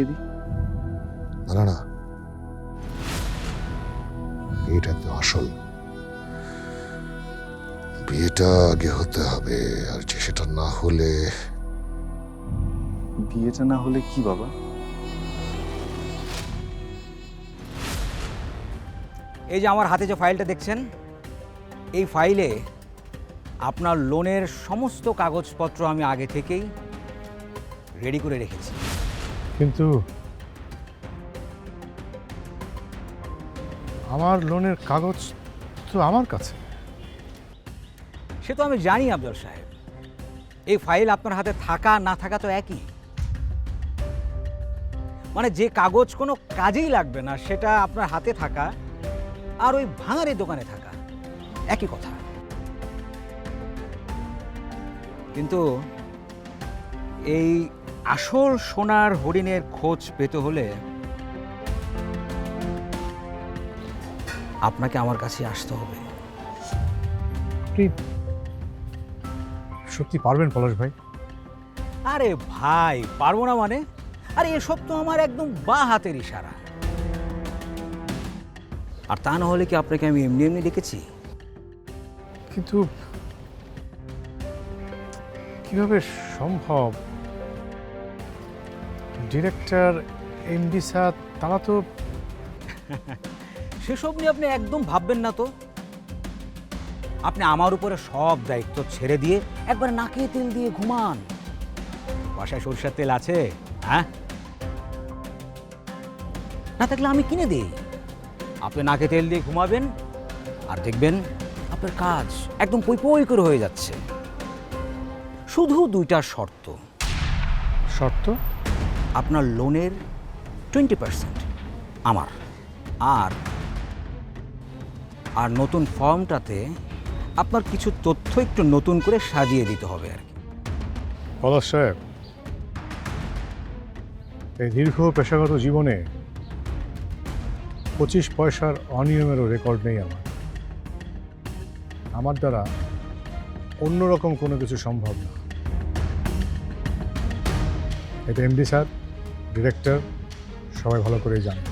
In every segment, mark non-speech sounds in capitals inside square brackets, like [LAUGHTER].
আমরা দিই না না বিয়েটা তো আসল। বিয়েটা আগে হতে হবে আর যে সেটা না হলে বিয়েটা না হলে কি বাবা? এই যে আমার হাতে যে ফাইলটা দেখছেন এই ফাইলে আপনার লোনের সমস্ত কাগজপত্র আমি আগে থেকেই রেডি করে রেখেছি। কিন্তু আমার লোনের কাগজ তো আমার কাছে। সে তো আমি জানি আফজল সাহেব। এই ফাইল আপনার হাতে থাকা, না থাকা তো একই। মানে যে কাগজ কোনো কাজেই লাগবে না, সেটা আপনার হাতে থাকা আর ওই ভাঙারের দোকানে থাকা। একই কথা। কিন্তু এই আসল সোনার হরিণের খোঁজ পেতে হলে আপনাকে আমার কাছে আসতে হবে। আপনি সত্যি পারবেন পলাশ ভাই? আরে ভাই পারব না মানে? আরে এসব তো আমার একদম বা হাতের ইশারা। আর তা না হলে কি আপনাকে আমি এমনি এমনি ডেকেছি? কিন্তু কীভাবে সম্ভব? ডিরেক্টর এমডি স্যার তারা তো [LAUGHS] সেসব নিয়ে আপনি একদম ভাববেন না তো। আপনি আমার উপরে সব দায়িত্ব ছেড়ে দিয়ে একবার নাকে তেল দিয়ে ঘুমান। বাসায় সরষের তেল আছে হ্যাঁ? না থাকলে আমি কিনে দিই। আপনি নাকে তেল দিয়ে ঘুমাবেন আর দেখবেন আপনার কাজ একদম পই পই করে হয়ে যাচ্ছে। শুধু দুইটা শর্ত। শর্ত? আপনার লোনের টোয়েন্টি পার্সেন্ট আমার। আর আর নতুন ফর্মটাতে আপনার কিছু তথ্য একটু নতুন করে সাজিয়ে দিতে হবে আর কি। পলাশ সাহেব, এই দীর্ঘ পেশাগত জীবনে পঁচিশ পয়সার অনিয়মেরও রেকর্ড নেই আমার। আমার দ্বারা অন্যরকম কোনো কিছু সম্ভব না। এটা এমডি স্যার। ডিরেক্টর সবাই ভালো করেই জানে।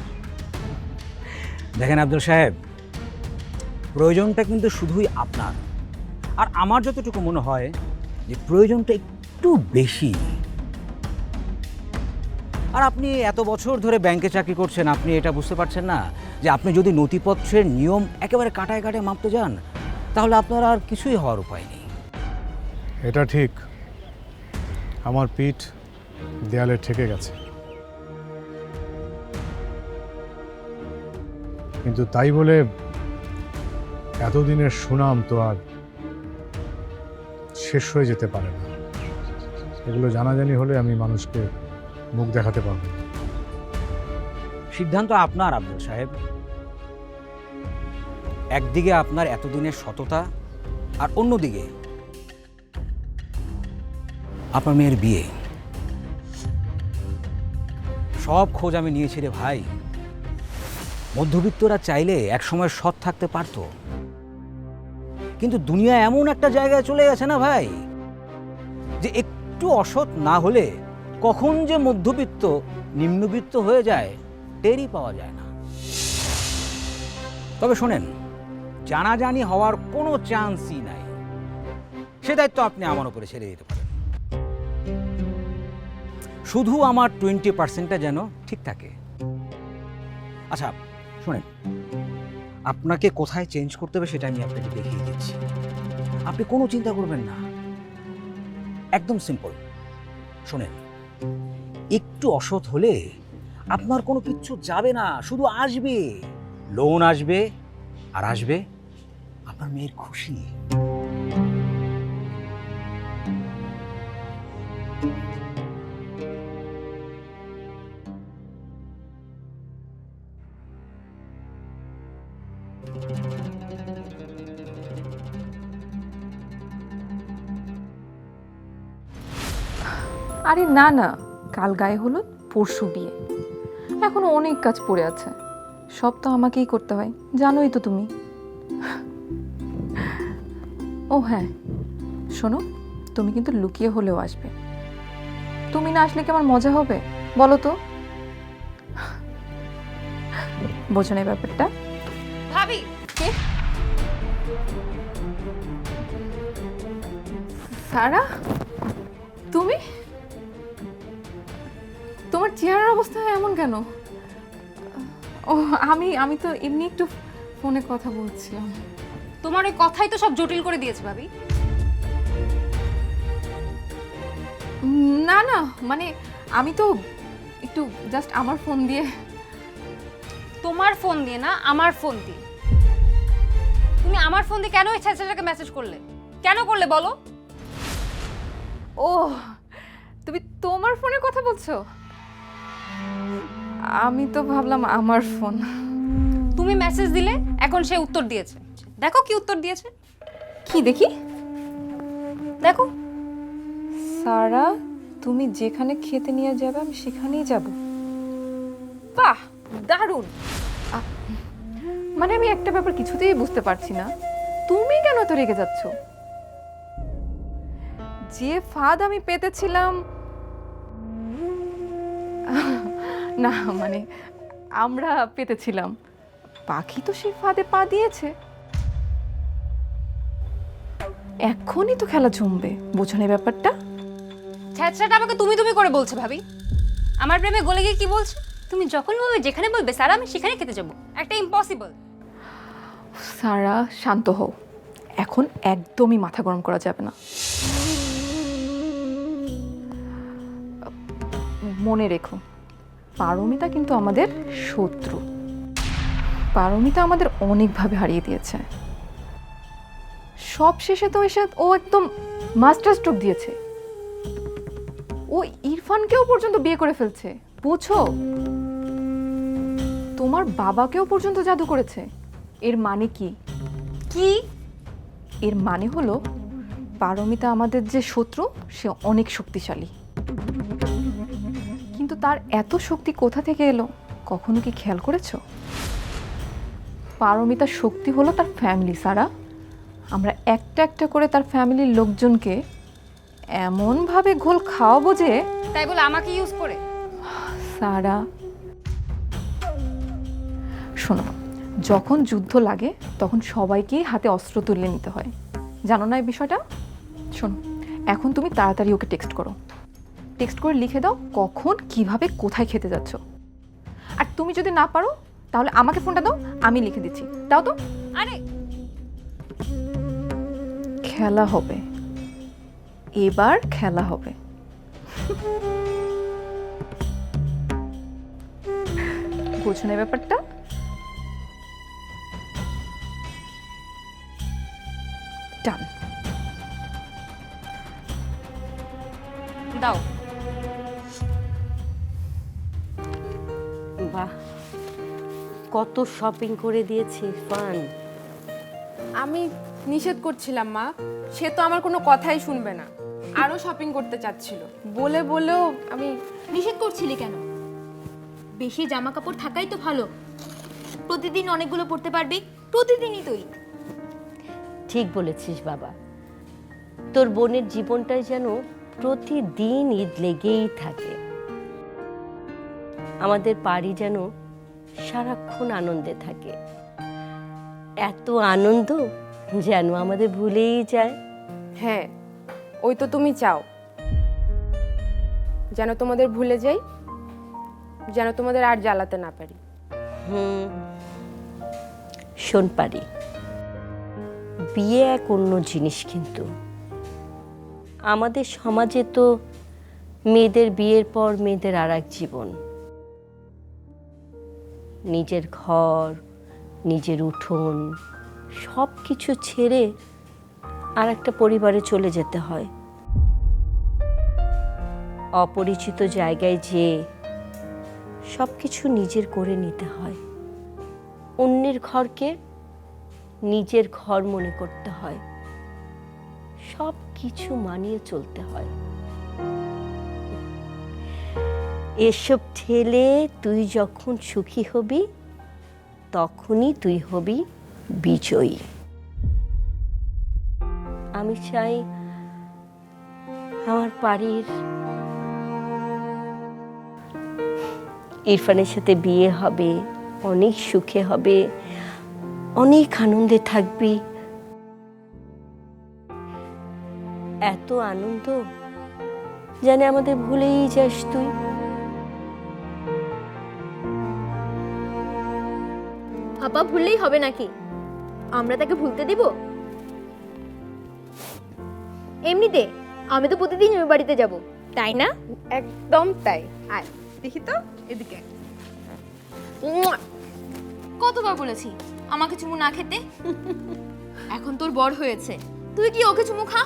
দেখেন আব্দুল সাহেব প্রয়োজনটা কিন্তু শুধুই আপনার। আর আমার যতটুকু মনে হয় যে প্রয়োজনটা একটু বেশি। আর আপনি এত বছর ধরে ব্যাংকে চাকরি করছেন আপনি এটা বুঝতে পারছেন না যে আপনি যদি নথিপত্রের নিয়ম একেবারে কাটায় কাটায় মাপতে যান তাহলে আপনার আর কিছুই হওয়ার উপায় নেই। এটা ঠিক। আমার পিঠ দেয়ালে ঠেকে গেছে। কিন্তু তাই বলে এতদিনের সুনাম তো আর শেষ হয়ে যেতে পারে না। এগুলো জানাজানি হলে আমি মানুষকে মুখ দেখাতে পারব। সিদ্ধান্ত আপনার, আব্দুল সাহেব। একদিকে আপনার এতদিনের সততা আর অন্যদিকে আপনার মেয়ের বিয়ে। সব খোঁজ আমি নিয়েছি রে ভাই। মধ্যবিত্তরা চাইলে একসময় সৎ থাকতে পারতো। কিন্তু দুনিয়া এমন একটা জায়গায় চলে গেছে না ভাই, যে একটু অসৎ না হলে কখন যে মধ্যবিত্ত নিম্নবিত্ত হয়ে যায়, টেরই পাওয়া যায় না। তবে শোনেন, জানাজানি হওয়ার কোনো চান্সই নাই। সে দায়িত্ব আপনি আমার উপরে ছেড়ে দিতে পারেন। শুধু আমার টোয়েন্টি পার্সেন্টটা যেন ঠিক থাকে। আচ্ছা শোনেন, আপনাকে কোথায় চেঞ্জ করতে হবে সেটা আমি আপনাকে দেখিয়ে দিচ্ছি। আপনি কোনো চিন্তা করবেন না। একদম সিম্পল শোনেন, একটু অসৎ হলে আপনার কোনো কিচ্ছু যাবে না, শুধু আসবে। লোন আসবে, আর আসবে আপনার মেয়ের খুশি। আরে না না, কাল গায়ে হলুদ, পরশু বিয়ে। এখনও অনেক কাজ পড়ে আছে। সব তো আমাকেই করতে হয়, জানোই তো তুমি। ও হ্যাঁ শোনো, তুমি কিন্তু লুকিয়ে হলেও আসবে। তুমি না আসলে কি আমার মজা হবে? বলো তো। বোঝো না ব্যাপারটা। সারা? তুমি? তোমার চেহারার অবস্থা এমন কেন? ও আমি আমি তো এমনি একটু ফোনে কথা বলছিলাম। তোমার ওই কথাই তো সব জটিল করে দিয়েছে ভাবি। না না মানে আমি তো একটু জাস্ট আমার ফোন দিয়ে। তোমার ফোন দিয়ে না আমার ফোন দিয়ে। তুমি আমার ফোন দিয়ে কেন ওই ছেলেটাকে মেসেজ করলে? কেন করলে বলো? ও তুমি তোমার ফোনে কথা বলছো? আমি তো ভাবলাম আমার ফোন। তুমি মেসেজ দিলে এখন সে উত্তর দিয়েছে। দেখো কি উত্তর দিয়েছে। কি দেখি? দেখো। সারা তুমি যেখানে খেতে নিয়ে যাবে আমি সেখানেই যাব। বাহ দারুণ। মানে আমি একটা ব্যাপার কিছুতেই বুঝতে পারছি না। তুমি কেন তো রেগে যাচ্ছ? যে ফাঁদ আমি পেতেছিলাম না মানে আমরা পেতেছিলাম। পাখি তো সেই ফাঁদে পা দিয়েছে। এখনই তো খেলা জমবে বোঝো না এই ব্যাপারটা? ছ্যাঁচড়াটা আমাকে তুমি তুমি করে বলছে ভাবি। আমার প্রেমে গলে গিয়ে কি বলছে? তুমি যখন বলবে যেখানে বলবে স্যার আমি সেখানে খেতে যাব। একটা ইম্পসিবল সারা শান্ত হও। এখন একদমই মাথা গরম করা যাবে না। মনে রেখো। পারমিতা কিন্তু আমাদের শত্রু। পারমিতা আমাদের অনেকভাবে হারিয়ে দিয়েছে। সব শেষে তো এসে ও একদম মাস্টার স্ট্রোক দিয়েছে। ও ইরফানকেও পর্যন্ত বিয়ে করে ফেলছে বুঝো তোমার বাবাকেও পর্যন্ত জাদু করেছে। এর মানে কি? কি? এর মানে হলো পারমিতা আমাদের যে শত্রু, সে অনেক শক্তিশালী। তার এত শক্তি কোথা থেকে এলো? কখনো কি খেয়াল করেছ? পারমিতার শক্তি হলো তার ফ্যামিলি সারা। আমরা একটা একটা করে তার ফ্যামিলির লোকজনকে এমনভাবে ঘোল খাওয়াবো যে তাই বলে আমাকে ইউজ করে। সারা। শোনো যখন যুদ্ধ লাগে তখন সবাইকেই হাতে অস্ত্র তুলে নিতে হয়। জানো না এই বিষয়টা? শোনো এখন তুমি তাড়াতাড়ি ওকে টেক্সট করো। টেক্সট করে লিখে দাও কখন কীভাবে কোথায় খেতে যাচ্ছ। আর তুমি যদি না পারো তাহলে আমাকে ফোনটা দাও আমি লিখে দিচ্ছি। দাও তো। আরে! খেলা হবে। এবার খেলা হবে। বুঝো না ব্যাপারটা? ডান। দাও। বাহ কত শপিং করে দিয়েছে ইরফান আমি নিষেধ করছিলাম মা। সে তো আমার কোনো কথাই শুনবে না। আরও শপিং করতে চাচ্ছিল। বলে বলেও আমি নিষেধ করছিলি কেন? বেশি জামা কাপড় থাকাই তো ভালো। প্রতিদিন অনেকগুলো পড়তে পারবি প্রতিদিনই তুই। ঠিক বলেছিস বাবা। তোর বোনের জীবনটাই যেন প্রতিদিন ঈদ লেগেই থাকে। আমাদের বাড়ি যেন সারাক্ষণ আনন্দে থাকে। এত আনন্দ যেন আমাদের ভুলেই যায়। হ্যাঁ ওই তো তুমি চাও। যেন তোমাদের ভুলে যাই যেন তোমাদের আর জ্বালাতে না পারি। হুম শোন পারি। বিয়ে এক অন্য জিনিস কিন্তু। আমাদের সমাজে তো মেয়েদের বিয়ের পর মেয়েদের আর এক জীবন। নিজের ঘর, নিজের উঠোন, সব কিছু ছেড়ে আর একটা পরিবারে চলে যেতে হয়। অপরিচিত জায়গায় যেয়ে সব কিছু নিজের করে নিতে হয়। অন্যের ঘরকে নিজের ঘর মনে করতে হয়। সব কিছু মানিয়ে চলতে হয়। এসব ঠেলে তুই যখন সুখী হবি, তখনই তুই হবি বিজয়ী। আমি চাই আমার বাড়ির ইরফানের সাথে বিয়ে হবে, অনেক সুখে হবে, অনেক আনন্দে থাকবি। এত আনন্দ? জানে আমাদের ভুলেই যাস তুই। আপা ভুললেই হবে নাকি? আমরা তাকে ভুলতে দিব? এমনিতে আমি তো প্রতিদিন ওই বাড়িতে যাব। তাই না? একদম তাই। আয় দেখি তো এদিকে। কতবার বলেছি আমাকে চুমু না খেতে? এখন তোর বড় হয়েছে। তুই কি ওকে চুমু খা?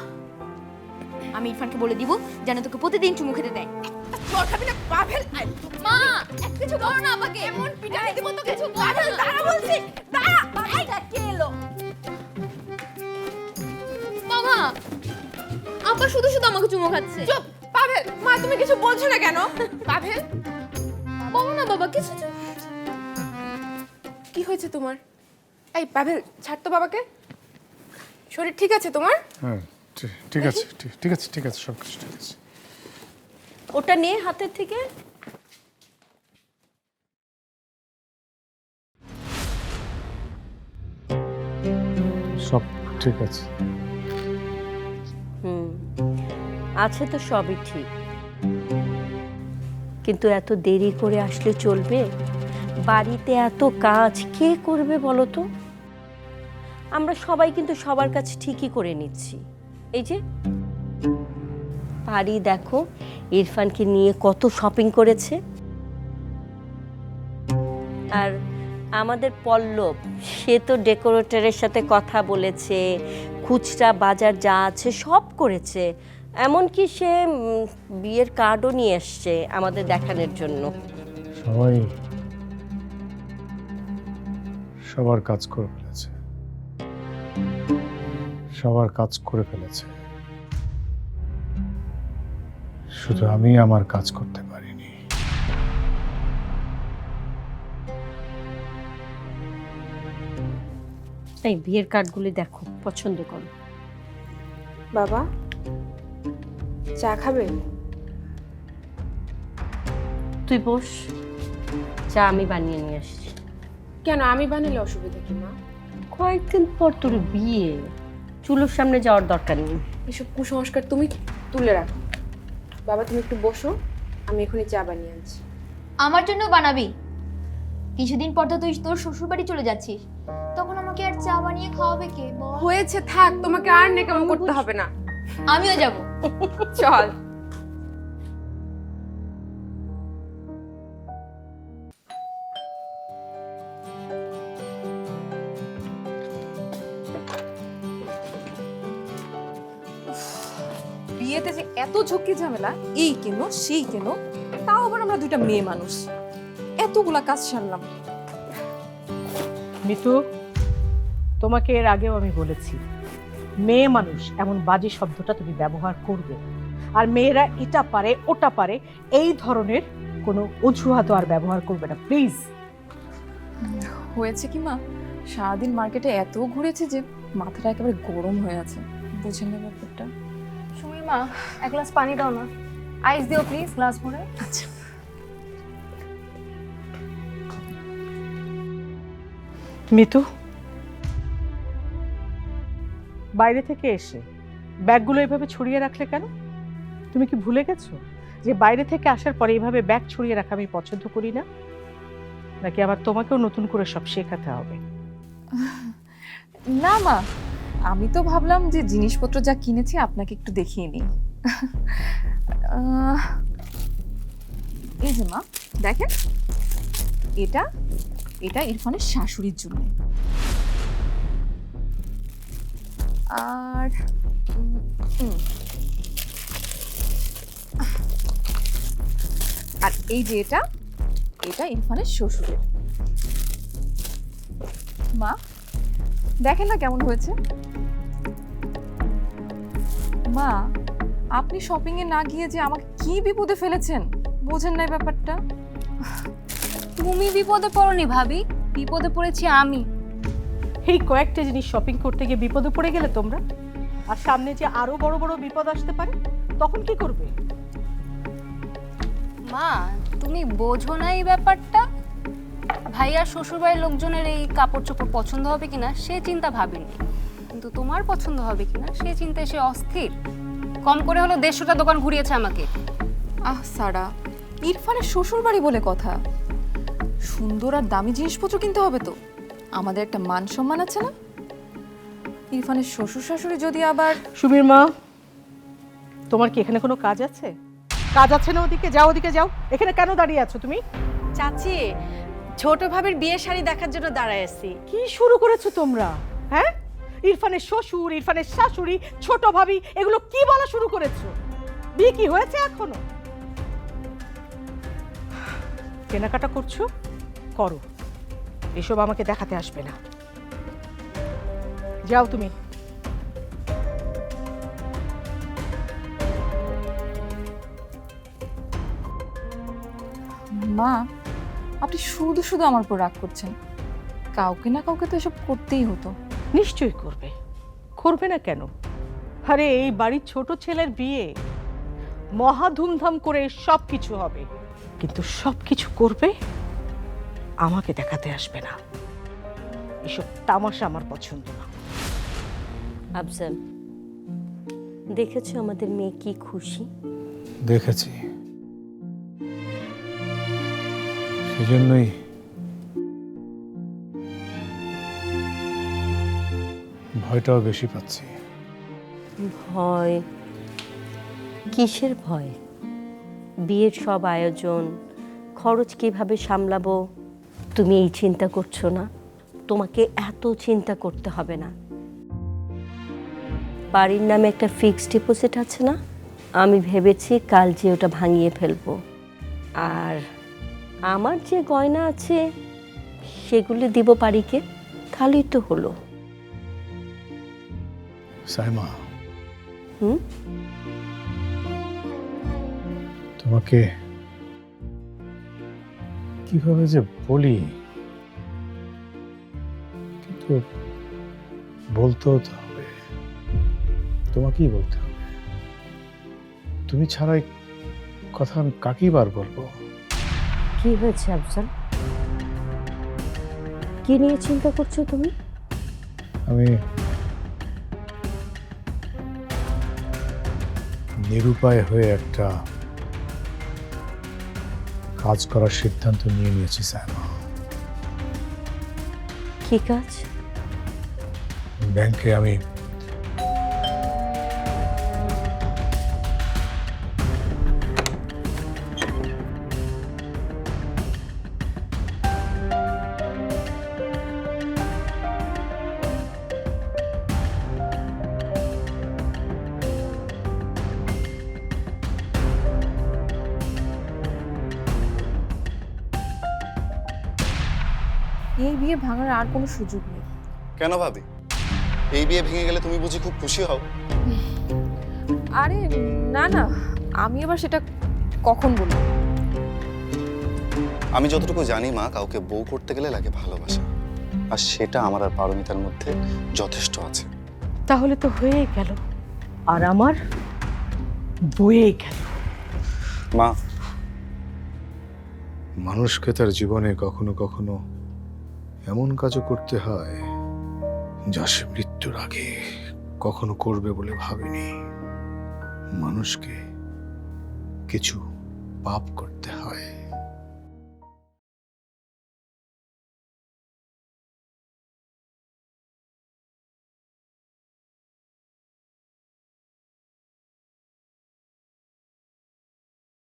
আমি ইরফানকে বলে দিব যেন তোকে প্রতিদিন চুমু খেতে দেয়। তোর খাবি না পাভেল! আয় মা! এক কিছু না আমাকে। এমন পিটাই দিব তো কিছু পাভেল দাঁড়া বলছি। দাঁড়া। এইটা কে এলো? বাবা আপা শুধু শুধু আমাকে চুমু খাচ্ছে। চুপ। পাভেল মা তুমি কিছু বলছো না কেন? পাভেল? বলো না বাবা কিছু কি হয়েছে তোমার? এই পাভেল ছাড় তো বাবাকে। শরীর ঠিক আছে তোমার? হ্যাঁ। ঠিক- আছে ঠিক- ঠিক আছে ঠিক আছে সব কিছু ঠিক আছে। ওটা নিয়ে হাতের থেকে। সব ঠিক আছে। হুম আছে তো সবই ঠিক। কিন্তু এত দেরি করে আসলে চলবে? বাড়িতে এত কাজ কে করবে বলো তো? আমরা সবাই কিন্তু সবার কাছে ঠিকই করে নিচ্ছি। এই যে পারি দেখো, ইরফানকে নিয়ে কত শপিং করেছে। আর আমাদের পল্লব, সে তো ডেকোরেটরের সাথে কথা বলেছে, খুচরা বাজার যা আছে সব করেছে। এমনকি সে বিয়ের কার্ডও নিয়ে এসছে আমাদের দেখানোর জন্য। সবাই সবার কাজ করে। ফেলেছে সবার কাজ করে ফেলেছে। শুধু আমি আমার কাজ করতে পারিনি। এই বিয়ের কার্ডগুলি দেখো পছন্দ করো। বাবা চা খাবে? তুই বস চা আমি বানিয়ে নিয়ে আসছি। কেন আমি বানালে অসুবিধা কি মা? কয়েকদিন পর তোর বিয়ে। চুলোর সামনে যাওয়ার দরকার নেই। এসব কুসংস্কার তুমি তুলে রাখো। বাবা তুমি একটু বসো আমি এখনই চা বানিয়ে আনছি। আমার জন্য বানাবি? কিছুদিন পর তো তুই তোর শ্বশুর বাড়ি চলে যাচ্ছিস। তখন আমাকে আর চা বানিয়ে খাওয়াবে কে? বল। হয়েছে থাক তোমাকে আর নেকাম করতে হবে না। আমিও যাব। চল। বিয়েতে যে এত ঝক্কি ঝামেলা এই কেন সেই কেন তাও আবার আমরা দুইটা মেয়ে মানুষ। এতগুলা কাজ সারলাম। মিতু তোমাকে এর আগেও আমি বলেছি মেয়ে মানুষ এমন বাজে শব্দটা তুমি ব্যবহার করবে। আর মেয়েরা এটা পারে ওটা পারে এই ধরনের কোনো অজুহাত আর ব্যবহার করবে না প্লিজ। হয়েছে কি মা? সারাদিন মার্কেটে এত ঘুরেছে যে মাথাটা একেবারে গরম হয়ে আছে। বুঝে নেবে ব্যাপারটা? মা এক গ্লাস পানি দাও না। আইস দিও প্লিজ গ্লাস ভরে। আচ্ছা। মিতু? বাইরে থেকে এসে ব্যাগগুলো এভাবে ছড়িয়ে রাখলে কেন? তুমি কি ভুলে গেছো যে বাইরে থেকে আসার পরে এইভাবে ব্যাগ ছড়িয়ে রাখা আমি পছন্দ করি না? নাকি আবার তোমাকেও নতুন করে সব শেখাতে হবে? না মা আমি তো ভাবলাম যে জিনিসপত্র যা কিনেছি আপনাকে একটু দেখিয়ে নিই। এই যে মা, দেখেন। এটা এটা ইরফানের শাশুড়ির জন্য। আর। আর এই যে এটা এটা ইরফানের শ্বশুরের। মা, দেখেন না কেমন হয়েছে? মা আপনি শপিং এ না গিয়ে যে আমাকে কি বিপদে ফেলেছেন? বোঝেন না ব্যাপারটা। তুমি বিপদে পড়নি ভাবি। বিপদে পড়েছি আমি। এই কয়েকটা জিনিস শপিং করতে গিয়ে বিপদে পড়ে গেলে তোমরা? আর সামনে যে আরও বড় বড় বিপদ আসতে পারে তখন কি করবে? মা তুমি বোঝো না এই ব্যাপারটা? ভাইয়া শ্বশুরবাড়ির লোকজনের এই কাপড় চোপড় পছন্দ হবে কিনা সে চিন্তা ভাবিনি কিন্তু তোমার পছন্দ হবে কিনা সে চিন্তায় সে অস্থির। কম করে হলো দেড়শোটা দোকান ঘুরিয়েছে আমাকে। আহ সারা ইরফানের শ্বশুর বাড়ি বলে কথা। সুন্দর আর দামি জিনিসপত্র কিনতে হবে তো। আমাদের একটা মান সম্মান আছে না? ইরফানের শ্বশুর শাশুড়ি যদি আবার সুবীর মা তোমার কি এখানে কোনো কাজ আছে? কাজ আছে না ওদিকে? যাও ওদিকে যাও। এখানে কেন দাঁড়িয়ে আছো তুমি? চাচি ছোট ভাবির বিয়ে শাড়ি দেখার জন্য দাঁড়ায় আছি। কি শুরু করেছ তোমরা? হ্যাঁ? ইরফানের শ্বশুর, ইরফানের শাশুড়ি, ছোট ভাবি, এগুলো কি বলা শুরু করেছ? বিয়ে কি হয়েছে এখনও? কেনাকাটা করছ? করো। এসব আমাকে দেখাতে আসবে না। যাও তুমি। মা, আপনি শুধু শুধু আমার উপর রাগ করছেন। কাউকে না কাউকে তো এসব করতেই হতো। নিশ্চয়ই করবে। করবে না কেন? আরে এই বাড়ির ছোট ছেলের বিয়ে। মহা ধুমধাম করে সব কিছু হবে। কিন্তু সব কিছু করবে? আমাকে দেখাতে আসবে না। এসব তামাশা আমার পছন্দ না। আফজাল দেখেছ আমাদের মেয়ে কি খুশি? দেখেছি। সেজন্যই ভয়টাও বেশি পাচ্ছি। ভয়? কিসের ভয়? বিয়ের সব আয়োজন, খরচ কীভাবে সামলাবো? তুমি এই চিন্তা করছ না? তোমাকে এত চিন্তা করতে হবে না। বাড়ির নামে একটা ফিক্সড ডিপোজিট আছে না? আমি ভেবেছি কাল যে ওটা ভাঙিয়ে ফেলব। আর আমার যে গয়না আছে, সেগুলি দিব পারিকে তাহলেই তো হলো। সাইমা। হুম? তোমাকে কীভাবে যে বলি? কিন্তু বলতেও তো হবে। তোমাকেই বলতে হবে। তুমি ছাড়াই কথা আমি কাকেই বার বলব। কি হয়েছে আফজাল? কি নিয়ে চিন্তা করছ তুমি? আমি নিরুপায় হয়ে একটা কাজ করার সিদ্ধান্ত নিয়ে নিয়েছি সাইমা কি কাজ? ব্যাংকে আমি বিয়ে ভাঙার আর কোনো সুযোগ নেই। কেন ভাবি? এই বিয়ে ভেঙে গেলে তুমি বুঝি খুব খুশি হও। আরে না না আমি আবার সেটা কখন বলব? আমি যতটুকু জানি মা কাউকে বউ করতে গেলে লাগে ভালোবাসা। আর সেটা আমার আর পারমিতার মধ্যে যথেষ্ট আছে। তাহলে তো হয়ে গেল। আর আমার বয়ে গেল। মা। মানুষকে তার জীবনে কখনো কখনো এমন কাজও করতে হয় যা সে মৃত্যুর আগে কখনো করবে বলে ভাবেনি। মানুষকে কিছু পাপ করতে হয়।